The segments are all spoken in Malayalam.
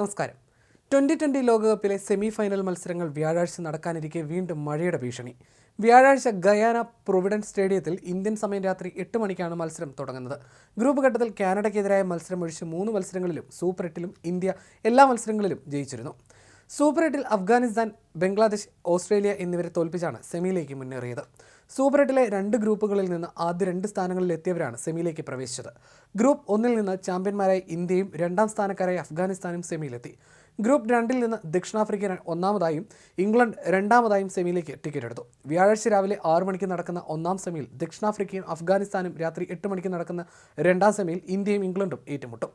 നമസ്കാരം. ട്വന്റി ട്വന്റി ലോകകപ്പിലെ സെമി ഫൈനൽ മത്സരങ്ങൾ വ്യാഴാഴ്ച നടക്കാനിരിക്കെ വീണ്ടും മഴയുടെ ഭീഷണി. വ്യാഴാഴ്ച ഗയാന പ്രൊവിഡൻസ് സ്റ്റേഡിയത്തിൽ ഇന്ത്യൻ സമയം രാത്രി എട്ട് മണിക്കാണ് മത്സരം തുടങ്ങുന്നത്. ഗ്രൂപ്പ് ഘട്ടത്തിൽ കാനഡയ്ക്കെതിരായ മത്സരം ഒഴിച്ച് മൂന്ന് മത്സരങ്ങളിലും സൂപ്പർ എട്ടിലും ഇന്ത്യ എല്ലാ മത്സരങ്ങളിലും ജയിച്ചിരുന്നു. സൂപ്പർ എട്ടിൽ അഫ്ഗാനിസ്ഥാൻ ബംഗ്ലാദേശ് ഓസ്ട്രേലിയ എന്നിവരെ തോൽപ്പിച്ചാണ് സെമിയിലേക്ക് മുന്നേറിയത്. സൂപ്പർ എട്ടിലെ രണ്ട് ഗ്രൂപ്പുകളിൽ നിന്ന് ആദ്യ രണ്ട് സ്ഥാനങ്ങളിൽ എത്തിയവരാണ് സെമിയിലേക്ക് പ്രവേശിച്ചത്. ഗ്രൂപ്പ് ഒന്നിൽ നിന്ന് ചാമ്പ്യന്മാരായ ഇന്ത്യയും രണ്ടാം സ്ഥാനക്കാരായ അഫ്ഗാനിസ്ഥാനും സെമിയിലെത്തി. ഗ്രൂപ്പ് രണ്ടിൽ നിന്ന് ദക്ഷിണാഫ്രിക്ക ഒന്നാമതായും ഇംഗ്ലണ്ട് രണ്ടാമതായും സെമിയിലേക്ക് ടിക്കറ്റ് എടുത്തു. വ്യാഴാഴ്ച രാവിലെ ആറു മണിക്ക് നടക്കുന്ന ഒന്നാം സെമിയിൽ ദക്ഷിണാഫ്രിക്കയും അഫ്ഗാനിസ്ഥാനും രാത്രി എട്ട് മണിക്ക് നടക്കുന്ന രണ്ടാം സെമിയിൽ ഇന്ത്യയും ഇംഗ്ലണ്ടും ഏറ്റുമുട്ടും.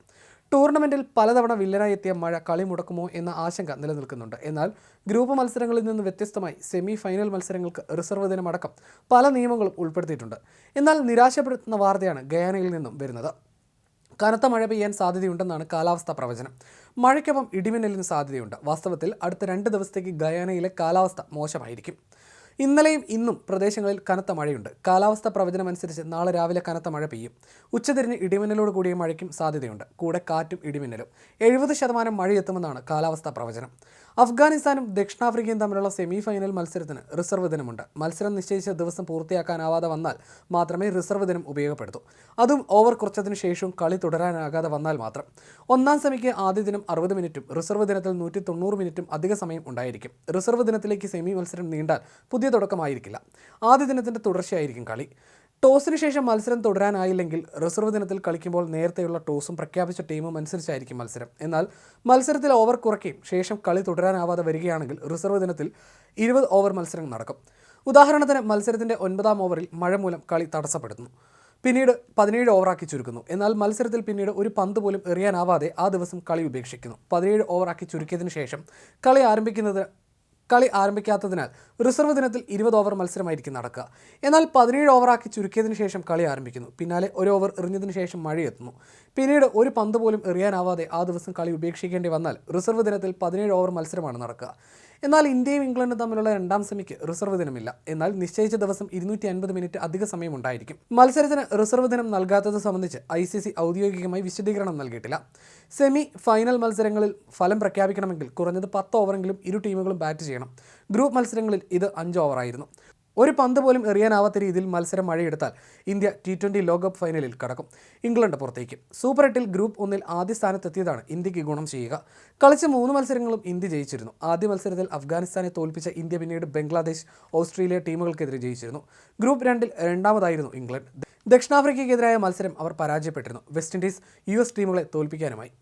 ടൂർണമെന്റിൽ പലതവണ വില്ലനായി എത്തിയ മഴ കളി മുടക്കുമോ എന്ന ആശങ്ക നിലനിൽക്കുന്നുണ്ട്. എന്നാൽ ഗ്രൂപ്പ് മത്സരങ്ങളിൽ നിന്ന് വ്യത്യസ്തമായി സെമി ഫൈനൽ മത്സരങ്ങൾക്ക് റിസർവ് ദിനമടക്കം പല നിയമങ്ങളും ഉൾപ്പെടുത്തിയിട്ടുണ്ട്. എന്നാൽ നിരാശപ്പെടുത്തുന്ന വാർത്തയാണ് ഗയാനയിൽ നിന്നും വരുന്നത്. കനത്ത മഴ പെയ്യാൻ സാധ്യതയുണ്ടെന്നാണ് കാലാവസ്ഥാ പ്രവചനം. മഴയ്ക്കൊപ്പം ഇടിമിന്നലിന് സാധ്യതയുണ്ട്. വാസ്തവത്തിൽ അടുത്ത രണ്ട് ദിവസത്തേക്ക് ഗയാനയിലെ കാലാവസ്ഥ മോശമായിരിക്കും. ഇന്നലെയും ഇന്നും പ്രദേശങ്ങളിൽ കനത്ത മഴയുണ്ട്. കാലാവസ്ഥാ പ്രവചനമനുസരിച്ച് നാളെ രാവിലെ കനത്ത മഴ പെയ്യും. ഉച്ചതിരിഞ്ഞ് ഇടിമിന്നലോട് കൂടിയ മഴയ്ക്കും സാധ്യതയുണ്ട്. കൂടെ കാറ്റും ഇടിമിന്നലും. എഴുപത് ശതമാനം മഴയെത്തുമെന്നാണ് കാലാവസ്ഥാ പ്രവചനം. അഫ്ഗാനിസ്ഥാനും ദക്ഷിണാഫ്രിക്കയും തമ്മിലുള്ള സെമി ഫൈനൽ മത്സരത്തിന് റിസർവ് ദിനമുണ്ട്. മത്സരം നിശ്ചയിച്ച ദിവസം പൂർത്തിയാക്കാനാവാതെ വന്നാൽ മാത്രമേ റിസർവ് ദിനം ഉപയോഗപ്പെടുത്തൂ. അതും ഓവർ കുറച്ചതിന് ശേഷവും കളി തുടരാനാകാതെ വന്നാൽ മാത്രം. ഒന്നാം സെമിക്ക് ആദ്യ ദിനം അറുപത് മിനിറ്റും റിസർവ് ദിനത്തിൽ നൂറ്റി തൊണ്ണൂറ് മിനിറ്റും അധിക സമയം ഉണ്ടായിരിക്കും. റിസർവ് ദിനത്തിലേക്ക് സെമി മത്സരം നീണ്ടാൽ പുതിയ തുടക്കമായിരിക്കില്ല. ആദ്യ ദിനത്തിന്റെ തുടർച്ചയായിരിക്കും കളി. ടോസിന് ശേഷം മത്സരം തുടരാനായില്ലെങ്കിൽ റിസർവ് ദിനത്തിൽ കളിക്കുമ്പോൾ നേരത്തെയുള്ള ടോസും പ്രഖ്യാപിച്ച ടീമും അനുസരിച്ചായിരിക്കും മത്സരം. എന്നാൽ മത്സരത്തിൽ ഓവർ കുറയ്ക്കുകയും ശേഷം കളി തുടരാനാവാതെ വരികയാണെങ്കിൽ റിസർവ് ദിനത്തിൽ ഇരുപത് ഓവർ മത്സരം നടക്കും. ഉദാഹരണത്തിന് മത്സരത്തിന്റെ ഒൻപതാം ഓവറിൽ മഴ മൂലം കളി തടസ്സപ്പെടുന്നു. പിന്നീട് പതിനേഴ് ഓവറാക്കി ചുരുക്കുന്നു. എന്നാൽ മത്സരത്തിൽ പിന്നീട് ഒരു പന്ത് പോലും എറിയാനാവാതെ ആ ദിവസം കളി ഉപേക്ഷിക്കുന്നു. പതിനേഴ് ഓവറാക്കി ചുരുക്കിയതിനു ശേഷം കളി ആരംഭിക്കുന്നത് കളി ആരംഭിക്കാത്തതിനാൽ റിസർവ് ദിനത്തിൽ ഇരുപത് ഓവർ മത്സരമായിരിക്കും നടക്കുക. എന്നാൽ പതിനേഴ് ഓവറാക്കി ചുരുക്കിയതിന് ശേഷം കളി ആരംഭിക്കുന്നു. പിന്നാലെ ഒരു ഓവർ എറിഞ്ഞതിന് ശേഷം മഴയെത്തുന്നു. പിന്നീട് ഒരു പന്ത് പോലും എറിയാനാവാതെ ആ ദിവസം കളി ഉപേക്ഷിക്കേണ്ടി വന്നാൽ റിസർവ് ദിനത്തിൽ പതിനേഴ് ഓവർ മത്സരമാണ് നടക്കുക. എന്നാൽ ഇന്ത്യയും ഇംഗ്ലണ്ടും തമ്മിലുള്ള രണ്ടാം സെമിക്ക് റിസർവ് ദിനമില്ല. എന്നാൽ നിശ്ചയിച്ച ദിവസം ഇരുന്നൂറ്റി അൻപത് മിനിറ്റ് അധിക സമയം ഉണ്ടായിരിക്കും. മത്സരത്തിന് റിസർവ് ദിനം നൽകാത്തത് സംബന്ധിച്ച് ഐ സി സി ഔദ്യോഗികമായി വിശദീകരണം നൽകിയിട്ടില്ല. സെമി ഫൈനൽ മത്സരങ്ങളിൽ ഫലം പ്രഖ്യാപിക്കണമെങ്കിൽ കുറഞ്ഞത് പത്ത് ഓവറെങ്കിലും ഇരു ടീമുകളും ബാറ്റ് ചെയ്യണം. ഗ്രൂപ്പ് മത്സരങ്ങളിൽ ഇത് അഞ്ച് ഓവറായിരുന്നു. ഒരു പന്ത് പോലും എറിയാനാവാത്ത രീതിയിൽ മത്സരം മഴയെടുത്താൽ ഇന്ത്യ ടി ട്വന്റി ലോകകപ്പ് ഫൈനലിൽ കടക്കും. ഇംഗ്ലണ്ട് പുറത്തേക്ക്. സൂപ്പർ എട്ടിൽ ഗ്രൂപ്പ് ഒന്നിൽ ആദ്യ സ്ഥാനത്തെത്തിയതാണ് ഇന്ത്യയ്ക്ക് ഗുണം ചെയ്യുക. കളിച്ച മൂന്ന് മത്സരങ്ങളും ഇന്ത്യ ജയിച്ചിരുന്നു. ആദ്യ മത്സരത്തിൽ അഫ്ഗാനിസ്ഥാനെ തോൽപ്പിച്ച ഇന്ത്യ പിന്നീട് ബംഗ്ലാദേശ് ഓസ്ട്രേലിയ ടീമുകൾക്കെതിരെ ജയിച്ചിരുന്നു. ഗ്രൂപ്പ് രണ്ടിൽ രണ്ടാമതായിരുന്നു ഇംഗ്ലണ്ട്. ദക്ഷിണാഫ്രിക്കയ്ക്കെതിരായ മത്സരം അവർ പരാജയപ്പെട്ടിരുന്നു. വെസ്റ്റ് ഇൻഡീസ് യു ടീമുകളെ തോൽപ്പിക്കാനുമായി.